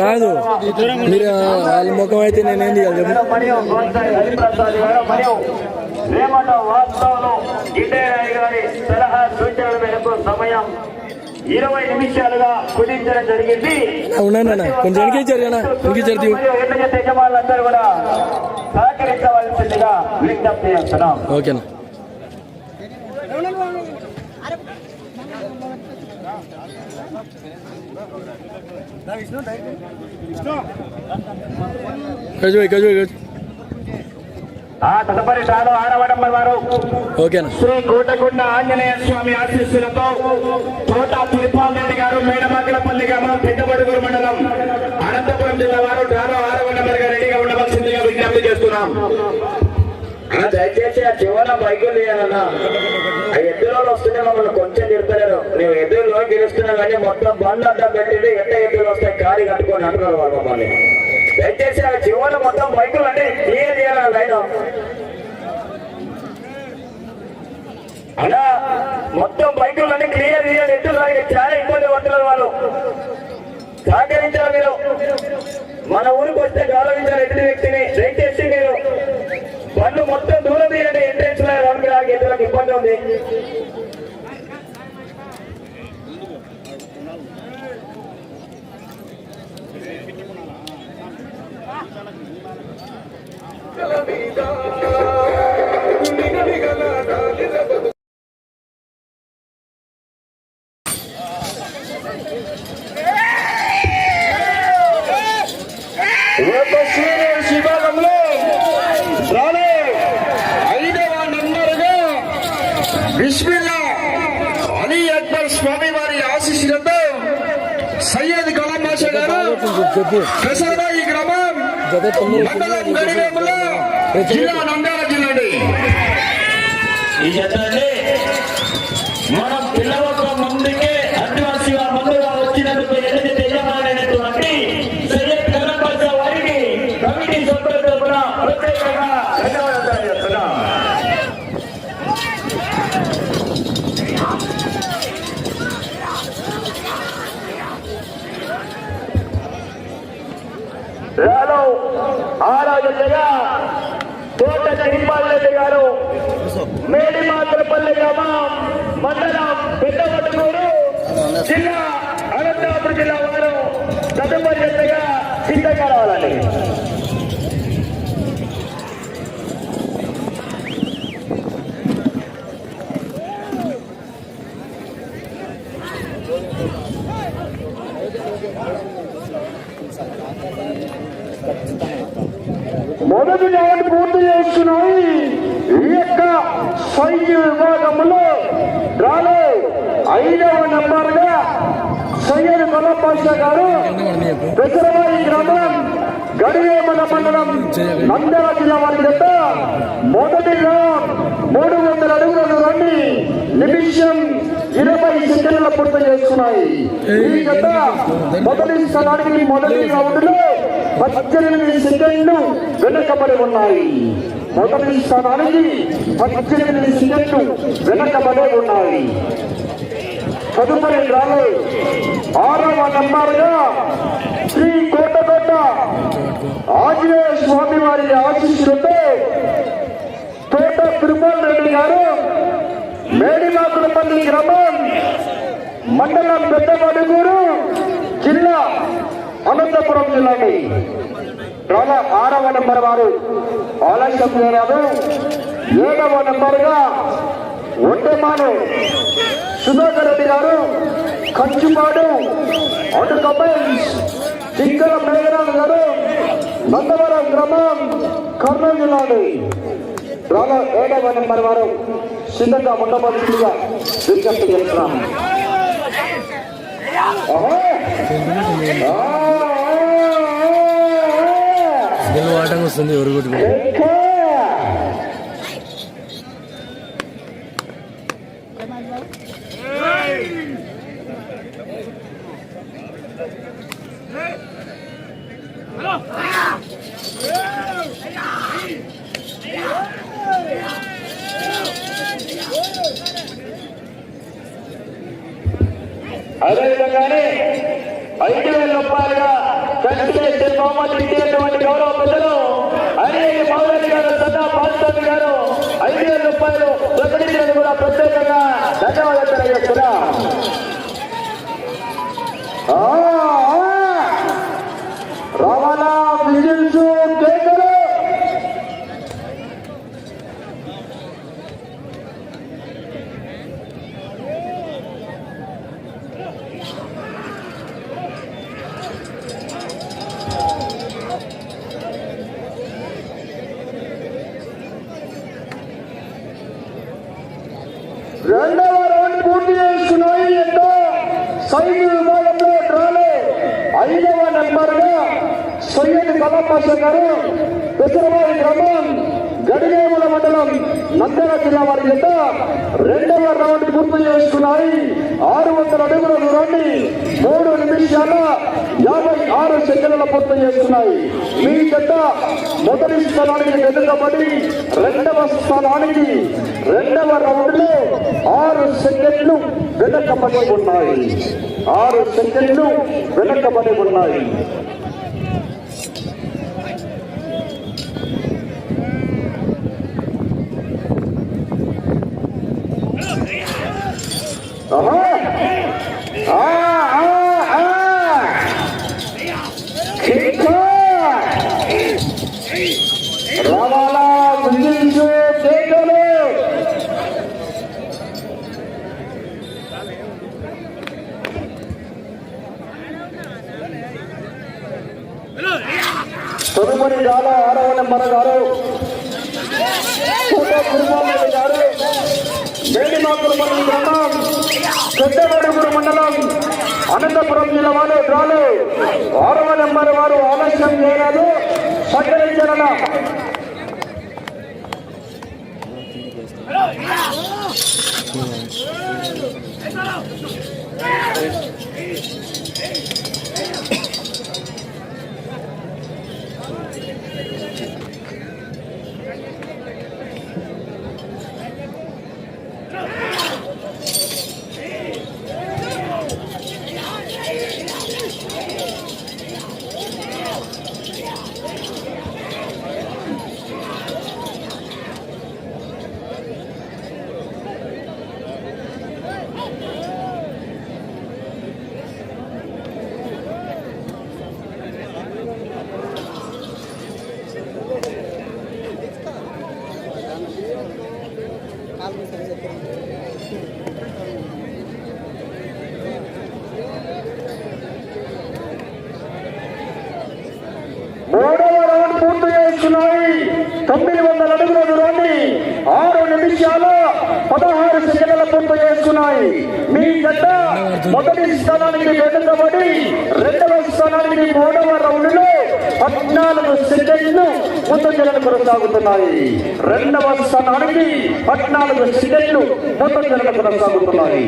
కాదు. మీరు వాళ్ళ ముఖం అయితే నేనేం చేయాలి రేమట వాస్తవంలో గిడ్డయ్య గారి సలహా సూచనల మేరకు సమయం ఇరవై నిమిషాలుగా కుదించడం జరిగింది. ఉన్నానన్నా కొంచెం ఎన్నో జత యజమానులందరూ కూడా సహకరించవలసిందిగా విజ్ఞప్తి చేస్తున్నాం. ఓకేనా? తదుపరి తాను ఆడవడం వారు. ఓకేనా? శ్రీ కోటకొండ ఆంజనేయ స్వామి ఆశీస్సులతో తోట తిరుపాల్ రెడ్డి గారు మేడమాకలపల్లి గ్రామం పెద్దబడుగురు మండలం అనంతపురం జిల్లా వారు. డ్రాలో ఆరవ నెంబర్గా రెడీగా ఉండవలసిందిగా విజ్ఞప్తి చేస్తున్నాం. దయచేసి ఆ చివర బైకులు తీయాలన్నా ఆ ఎద్దులో వస్తుంటే మమ్మల్ని కొంచెం తిడతలేరు నువ్వు ఎద్దుల్లో గెలుస్తున్నావు కానీ మొత్తం బండ్ అడ్డం పెట్టింది ఎట్ట ఎద్దులు వస్తాయి కారి కట్టుకొని అంటున్నారు వాళ్ళు మమ్మల్ని. దయచేసి ఆ చివర మొత్తం బైకులు అంటే క్లియర్ చేయాలి లైన్? అలా మొత్తం బైకులు అన్ని క్లియర్ చేయాలి. ఎత్తులు చాలా ఇబ్బంది పడుతున్నారు వాళ్ళు. సహకరించాలి మీరు? మన ఊరికి వస్తే గౌరవించాలి ఎదుటి వ్యక్తిని దయచేసి మీరు బండ్లు మొత్తం దూరం తీయండి ఎంట్రెన్స్లో రౌండ్ రాకి ఎదురులకు ఇబ్బంది ఉంది ఒక సీనియర్స్ విభాగంలో రాలే ఐదవ నెంబరుగా బిస్మిల్లా అలీ అక్బర్ స్వామి వారి ఆశీస్సులతో సయ్యద్ కలాం బాషా గారు చెప్పు పెసరబాయి గ్రామం జత తొందర మండలం గడివేముల జిల్లా నంద్యాల జిల్లా అండి ఈ మన పిల్లలకు ముందుకే ఆదివాసీగా ముందుగా వచ్చినందుకు ఎన్ని తెలియమైనటువంటి సయ్యద్ వారికి కమిటీ సభ్యుల ప్రత్యేకంగా ధన్యవాదాలు తెలియజేస్తున్నాం రాలో తోట గారు మేడిమాతలపల్లి గ్రామం మండలం పెద్దపట్టుకూరు జిల్లా అనంతపురం జిల్లా వారు తదుపరి జతగా సిద్ధంగా రావాలండి మొదటి రౌండ్ పూర్తి చేస్తున్నాయి ఈ యొక్క సైన్య విభాగంలో రాలే ఐదవ నెంబర్గా సయ్యద్ కొలపాష గారు పెసరవాయి గ్రామం గడివేమల మండలం నంద్యాల జిల్లా వారి జత మొదటి రౌండ్ మూడు వందల అడుగులను రండి నిమిషం ఇరవై సెకండ్ల పూర్తి చేస్తున్నాయి. ఈ జత మొదటి స్థలానికి మొదటి రౌండ్లో పద్దెనిమిది సెకండ్లు వెనుకబడి ఉన్నాయి. మొదటి స్థానానికి పద్దెనిమిది సెకండ్లు వెనుకబడి ఉన్నాయి. తదుపరి రాలే ఆరవ నంబర్గా శ్రీ కోటకోట ఆంజనేయ స్వామి వారి ఆశీస్సులతో తోట తిరుమల రెడ్డి గారు మేడిమాకులపల్లి గ్రామం మండలం పెద్దమడుగూరు జిల్లా అనంతపురం జిల్లాని. రాల ఆరవ నెంబర్ వారు. ఆలస్యం చేయరాదు. ఏడవ నెంబర్గా ఒంటెమాను సుధాకర్ రెడ్డి గారు కంచుపాడు అటు కమెంట్స్ టిక్కల మేఘరాజు గారు నందవరం గ్రామం కర్నూలు జిల్లాని రాల ఏడవ నెంబర్ వారు సిద్ధంగా ఉండవలసిందిగా విజ్ఞప్తి చేస్తున్నాం ఆహా. ఆ, ఆ, ఆ, ఆ. గెలువ ఆటంగా వస్తుంది ఎవరు కొట్టుకో ఇంకా అదేవిధంగా కానీ ఐదు వేల రూపాయలుగా కన్సిడర్ బహుమతి ఇచ్చేటువంటి గౌరవ పెద్దలు అనిల్ మౌలని గారు సదా పాల్స్వామి గారు ఐదు వేల రూపాయలు ప్రకటించడం కూడా ప్రత్యేకంగా ధన్యవాదాలు తెలియజేస్తున్నా ఆ, ఆ. రవాణా విజిల్స్ కేకలు రెండవ రౌండ్ పూర్తి చేసుకున్నాయి ఎంతో సైన్య విభాగంలో డ్రాలో ఐదవ నెంబర్గా సయ్యద్ కలపాష గారు పెసరవారి గ్రామం గడిగేముల మండలం నంద్యాల జిల్లా వారి చేత రెండవ రౌండ్ పూర్తి చేసుకున్నాయి. ఆరు వందల అడుగుల దూరాన్ని మూడు నిమిషాల యాభై ఆరు సెకండ్ల పూర్తి చేస్తున్నాయి మీ చెత్త మొదటి స్థానానికి వెనుకబడి రెండవ స్థానానికి రెండవ రౌండ్లో ఆరు సెకండ్లు వెనకబడి ఉన్నాయి. ఆరు సెకండ్లు వెనకబడి ఉన్నాయి. పూర్తి తొమ్మిది వందల అడుగుల దూరాన్ని ఆరు నిమిషాలు పదహారు సెకండ్ల పూర్తి చేస్తున్నాయి. మీ జట్ట మొదటి స్థానానికి వెనుకబడి రెండవ స్థానానికి మూడవ రౌండ్లో పద్నాలుగు సెకండ్లు ముందంజలను కొనసాగుతున్నాయి. రెండవ స్థానానికి పద్నాలుగు సెకండ్లు ముందంజలను కొనసాగుతున్నాయి.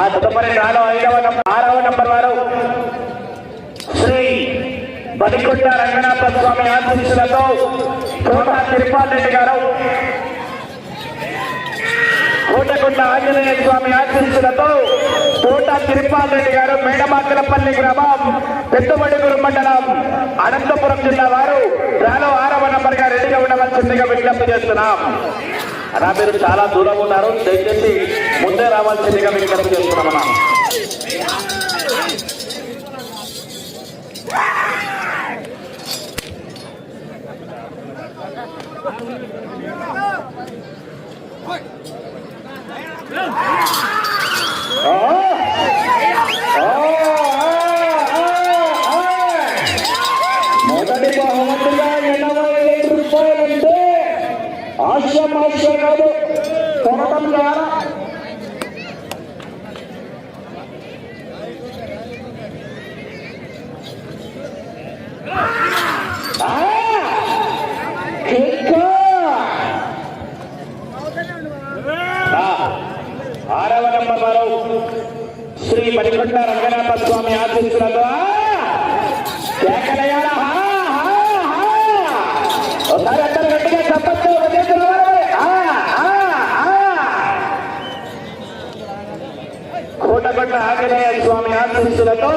ఆ తదుపరి నాలుగు ఐదవ ఆరవ నంబర్ వారు. బలికొండ రంగనాథ స్వామి ఆశీస్సులతో కోట తిరుపాల్ రెడ్డి గారు కోటకొండ ఆంజనేయ స్వామి ఆశీస్సులతో కోట తిరుపాల్ రెడ్డి గారు మేడమాకలపల్లి గ్రామం పెద్దమడుగురు మండలం అనంతపురం జిల్లా వారు రాలో ఆరవ నంబర్గా రెడీగా ఉండవలసిందిగా విజ్ఞప్తి చేస్తున్నాం. అలా మీరు చాలా దూరం ఉన్నారు దయచేసి ముందే రావాల్సిందిగా విజ్ఞప్తి చేస్తున్నామన్నా మొదటి బహుమతిగా ఎనభై ఐదు రూపాయలంటే ఆశయం ఆశయం కాదు కొనడం ద్వారా ఆ! ఇంకా! ఆ! ఆరవ నంబర్ వారు శ్రీ మణికొండ రంగనాథ స్వామి ఆశీస్సులతో కేకలయాల హా, హా, హా. ఒకసారి అందరూ గట్టిగా చెప్పచ్చు కోట కోటకొండ ఆంజనేయ స్వామి ఆశీస్సులతో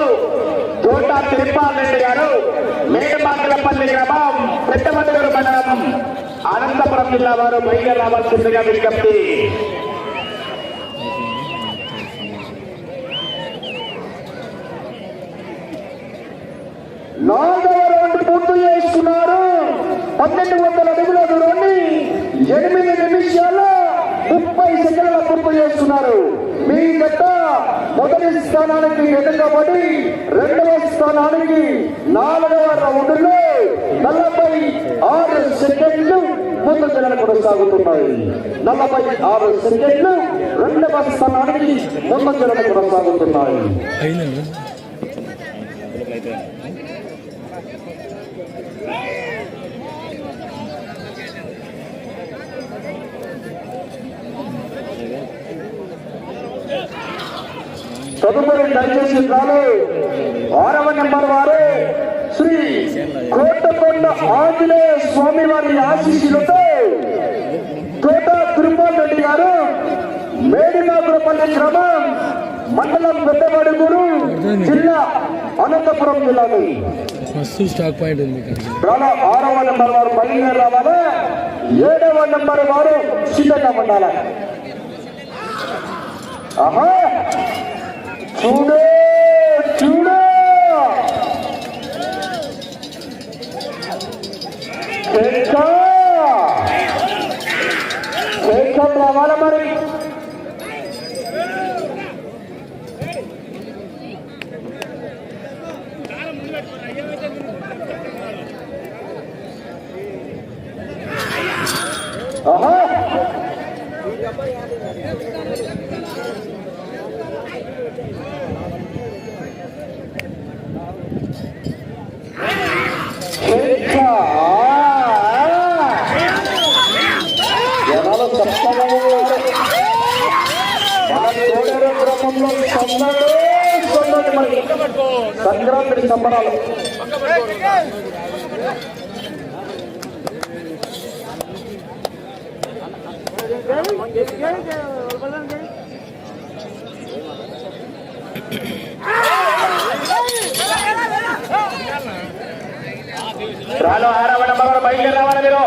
తోట తిరుపాల్ రెడ్డి గారు మేడమాకలపల్లి గ్రామం పెద్దమడుగురు మండలం అనంతపురం జిల్లా వారు బయలుదేరి రావాల్సిందిగా విజ్ఞప్తి నాలుగవ రౌండ్ పూర్తి చేస్తున్నారు పన్నెండు వందల అడుగుల దూరాన్ని ఎనిమిది నిమిషాల్లో ముప్పై సెకండ్ల పూర్తి చేస్తున్నారు మీ గత మొదటి స్థానానికి వెనుకబడి రెండవ స్థానానికి నాలుగవ రౌండ్లో నలభై ఆరు సెకండ్లు ముందుకు కొనసాగుతున్నాయి. నలభై ఆరు సెకండ్లు రెండవ స్థానానికి ముందుకు కొనసాగుతున్నాయి. తదుపరి దయచేసి ఆరవ నెంబర్ వారు. శ్రీ కోటకొండ ఆంజనేయ స్వామి వారి ఆశీస్సులతో తోట తిరుమల రెడ్డి గారు మేడినాపురపల్లి గ్రామం మండలం పెద్దమడుగురు జిల్లా అనంతపురం జిల్లాది. మస్తు స్టాక్ పాయింట్ ఉంది ఇక్కడికి రాలా ఆరవ నెంబర్ వారు బయలుదేరి రావాలి. ఏడవ నెంబర్ వారు సిద్ధంగా ఉండాలి. ఆహా! చూడు! కేక కేకలు రావాలి మరి. సంబరాలు రాను ఆరవ నంబర్ బయలుదేరి రావాలి మీరు.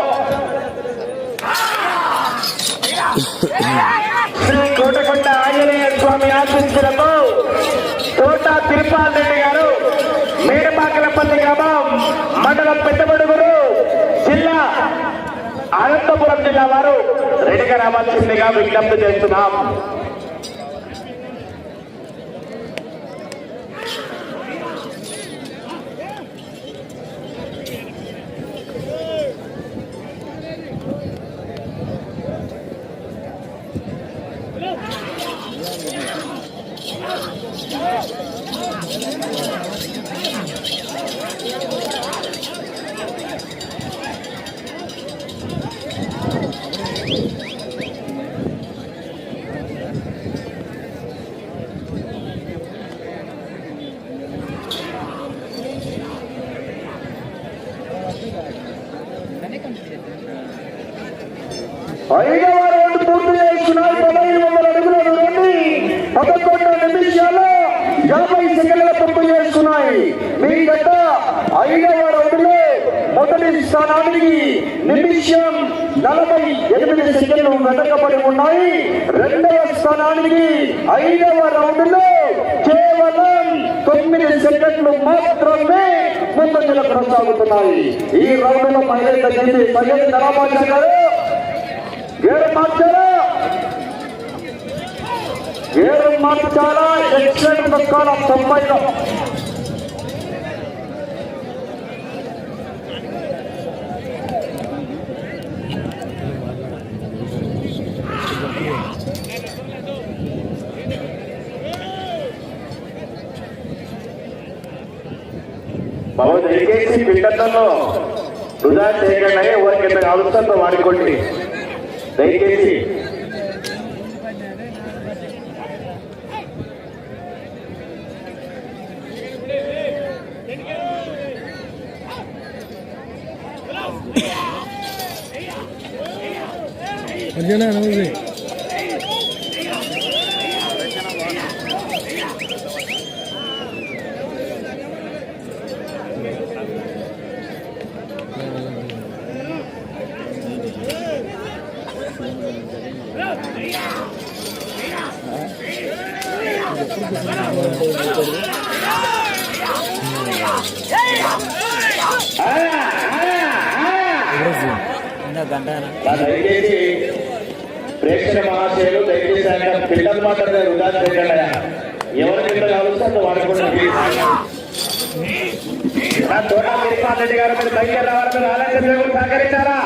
శ్రీ కోటకొండ ఆంజనేయ స్వామి ఆశీస్సులతో తోట తిరుపాల్ రెడ్డి గారు మేడపాకలపల్లి గ్రామం మండలం పెద్దబడుగురు జిల్లా అనంతపురం జిల్లా వారు రెడీగా రావాల్సిందిగా విజ్ఞప్తి చేస్తున్నాం ఐదవ రౌండ్ పూర్తి చేస్తున్నారు పదహైదు వందల అడుగుల దూరాన్ని పదకొండు నిమిషాలు యాభై సెకండ్ల పూర్తి చేస్తున్నాయి మీ గత ఐదవ రౌండ్లో మొదటి స్థానానికి నిమిషం నలభై ఎనిమిది సెకండ్లు వెనకబడి ఉన్నాయి. రెండవ స్థానానికి ఐదవ రౌండ్లో కేవలం తొమ్మిది సెకండ్లు మాత్రమే ముందంజలో కొనసాగుతున్నాయి. ఈ రౌండ్లో మహిళ తగ్గింది సగం ధరాబాజు గారు. గేరు మార్చారా? గేరు మార్చాలా ఎక్సెంట్ దక్కాల తొంభైలో. బాబు దయచేసి పిల్లల్లో వృధా చేయకుండా ఎవరికి ఎంత అవసరంతో వాడుకోండి. దయచేసి. అర్జున దయచేసి ప్రేక్షక మహాశయులు దయచేసి ఆయన వృధా చేయకుండా ఎవరి పిల్లలు కావాల్సి అంత వాడుకోండి. తోట తిరుపాల్ రెడ్డి గారు మీరు బయలుదేరి రావాలి. మీరు సహకరించారా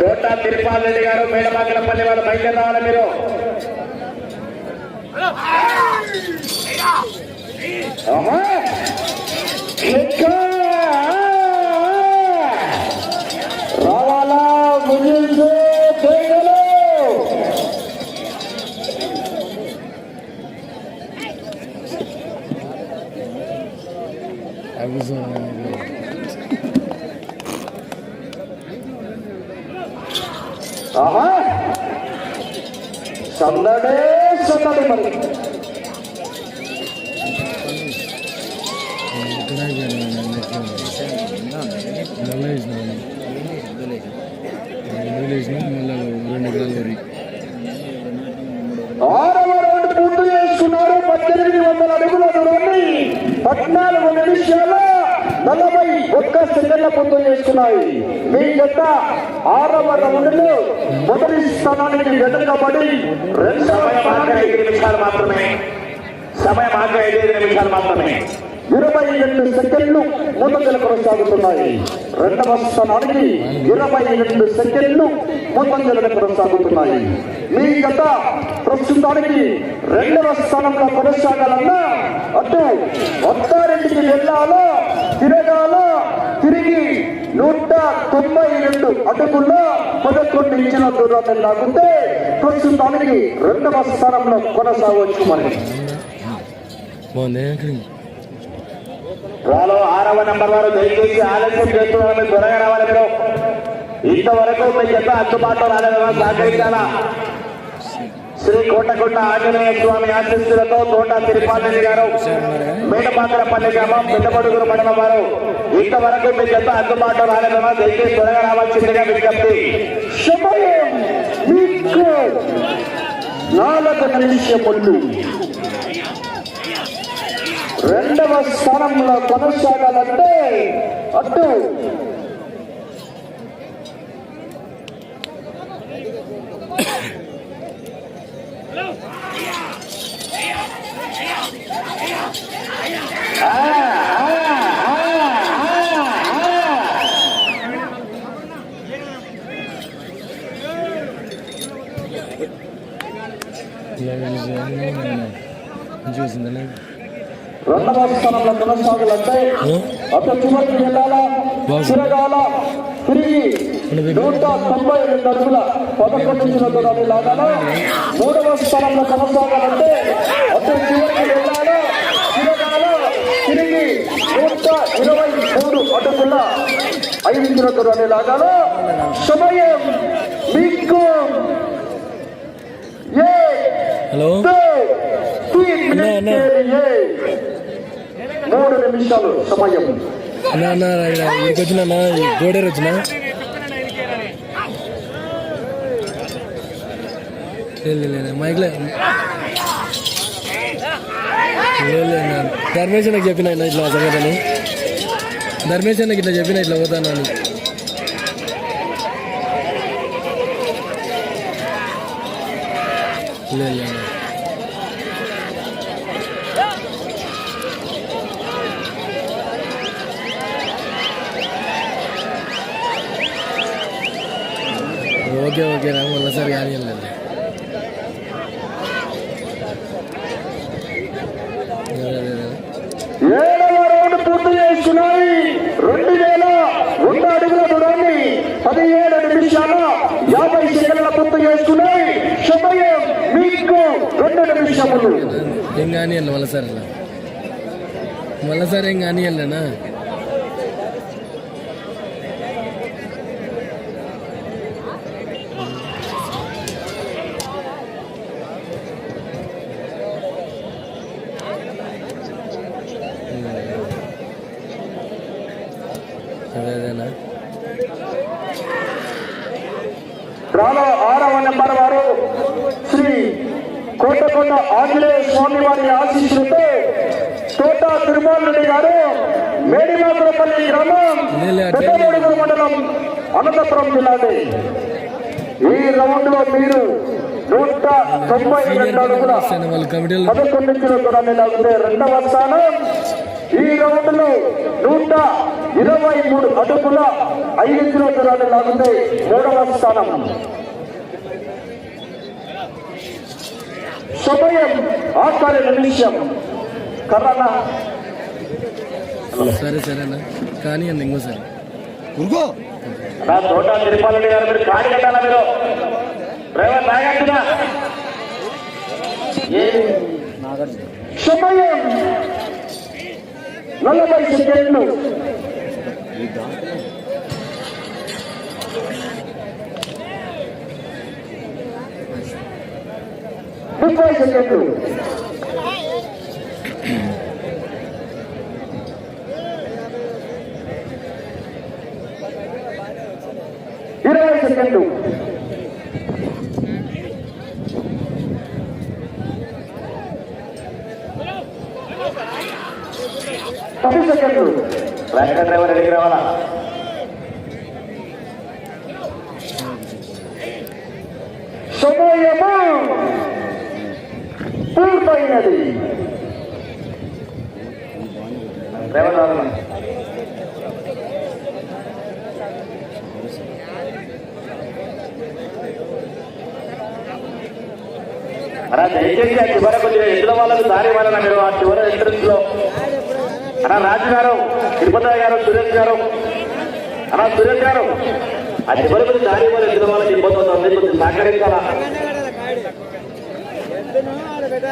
తోట తిరుపాల్ రెడ్డి గారు మేడమాకలపల్లి వాళ్ళు బయట రావాలి మీరు. ఆహా. ఇంకా రావాలా ముందు చేయగలరు ఆహా సందడే సందడి మళ్ళీ రెండు ఎకరాల వరి ఆరవ పూర్తి చేస్తున్నారు. పద్దెనిమిది వందల అడుగుల దూరాన్ని పద్నాలుగు నిమిషాల నలభై ఒక్క సెకండ్ల పూర్తి చేసుకున్నాయి మీ జత ఆరవ రౌండ్లో మొదటి స్థానానికి వెనుకబడి రెండవ ఐదు నిమిషాలు మాత్రమే. సమయం ఆగ్రహ ఐదు నిమిషాలు మాత్రమే. ఇరవై రెండు సెకండ్లు ముందంజలు కొనసాగుతున్నాయి. రెండవ స్థానానికి ఇరవై రెండు సెకండ్లు ముందంజలను కొనసాగుతున్నాయి. మీ గత ప్రస్తుతానికి రెండవ స్థానంలో కొనసాగాలన్నా అటు వస్తారెడ్డికి వెళ్ళాలో తిరగాలో తిరిగి నూట తొంభై రెండు అటుకుల్లో పదకొండు ఇంచుల దూరాన్ని లాగితే ప్రస్తుతానికి రెండవ స్థానంలో కొనసాగవచ్చు మరి. వాళ్ళు ఆరవ నంబర్ వారు దయచేసి ఆలస్యం చేస్తున్నారని త్వరగా రావాలి మీరు ఇంతవరకు మీ చెత్త అందుబాటులో రాలేదా సహకరించాలా? శ్రీ కోటకొండ ఆంజనేయ స్వామి ఆశీస్సులతో తోట తిరుపాలరెడ్డి గారు మేడపాకరపల్లి గ్రామం పెద్దపడుగురు మండలం వారు ఇంతవరకు మీ చెత్త అందుబాటులో రాలేదా దయచేసి త్వరగా రావాల్సిందిగా విజ్ఞప్తి. నాలుగు నిమిషములు. రెండవ స్థానంలో కొనసాగాలంటే అటు ఆ, ఆ, ఆ, ఆ, ఆ. చూసిందా రెండవ స్థానంలో కొనసాగాలంటే అటు చివరికి వెళ్ళాలా తిరగాల తిరిగి నూట తొంభై రెండు అడుగుల పదకొండు ఇంచుల దూరాన్ని లాగాల మూడవ స్థానంలో కొనసాగాలంటే అటు చివరికి వెళ్ళాలా తిరగాల తిరిగి నూట ఇరవై మూడు అడుగుల ఐదు ఇంచుల దూరాన్ని లాగాల సమయం మీకు ఏ హలో? అన్నా, అన్నా. మూడు నిమిషాలు సమయం. ఇక్కడికి వచ్చిన గోడేరు వచ్చిన లేదు లేదు మైక్లే లేదు ధర్మేష్ నాకు చెప్పిన ఇట్లా సంగతిని ధర్మేష్ నాకు ఇట్లా చెప్పిన ఇట్లా పోతాను లేదు ఓకే ఓకే రా మళ్ళీసారి కానీ వెళ్ళండి అదే, అదే, అదే. ఏడవ రౌండ్ పూర్తి చేసుకున్నాయి రెండు వేల వంద అడుగుల దూరాన్ని పదిహేడు నిమిషాల యాభై సెకండ్ల పూర్తి చేసుకున్నాయి సమయం మీకు రెండు నిమిషములు ఏం కానీ వెళ్ళి మళ్ళీసారి అలా మళ్ళీసారి ఏం కానీ వెళ్ళానా అదే అదేనా రాలో ఆరవ నెంబర్ వారు శ్రీ కోటకొండ ఆంజనేయ స్వామి వారి ఆశీస్సులతో తోట తిరుమల రెడ్డి గారు మేడిమాకులపల్లి గ్రామం లేదు, అట్లే పెద్దమడుగు మండలం అనంతపురం జిల్లాది. ఈ రౌండ్లో మీరు నూట తొంభై రెండు అడుగుల పదకొండు లాగితే రెండవ స్థానం. ఈ రౌండ్లో నూట ఇరవై మూడు అడుగుల ఐదు కిలోగ్రాములు లాగితే మూడవ స్థానం. సమయం ఆఖరి నిమిషం కర్రన సరే సరేనా కానీ అండి ఇంకోసారి నా తోట తిరుపాలండి గారు మీరు కాడి కట్టాలా మీరు? డ్రైవర్ నాగార్జున. సమయం నలభై సెకండ్లు. ముప్పై సెకండ్లు ఇరవై సెకండ్లు. పది సెకండ్లు. ట్రాక్టర్ డ్రైవర్ ఎడికి రావాలా? పూర్తయినది డ్రైవర్ రావాలా అలా దయచేసి ఆ చివర ఎద్దుల వాళ్ళకు దారి వలన మీరు ఆ చివరి ఎంట్రన్స్లో అన్నా రాజు గారు తిరుపతి గారు సురేష్ గారు. అన్నా సురేష్ గారు ఆ చివరి దారి వల్ల ఎద్దుల వాళ్ళకి ఇబ్బంది అవుతుంది. కొంచెం సహకరించాలా ఈ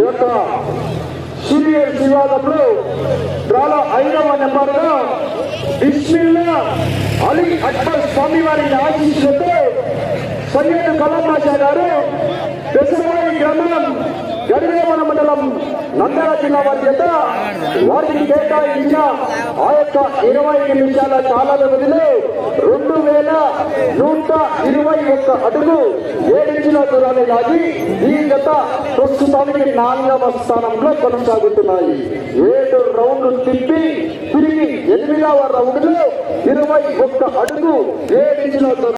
యొక్క సీనియర్ వివాదంలో డ్రాలో ఐదవ నెంబర్గా బిస్మిల్లా అలీ అక్బర్ స్వామి వారి ఆశీస్సులతో సయ్యద్ కలాం గారు పెసరవాడి గ్రామం గడివేమన మండలం నంద్యాల జిల్లా వారి చేత వారికి కేటాయించిన ఆ యొక్క ఇరవై నిమిషాల కాల వ్యవధిలో రెండు వేల నూట ఇరవై ఒక్క అడుగు ఏడించిన దూరాన్ని లాగి ఈ గత ప్రస్తుతానికి నాలుగవ స్థానంలో కొనసాగుతున్నాయి. ఏడు రౌండ్లు తిప్పి తిరిగి ఎనిమిదవ రౌండ్లో ఇరవై ఒక్క అడుగు ఏడించిన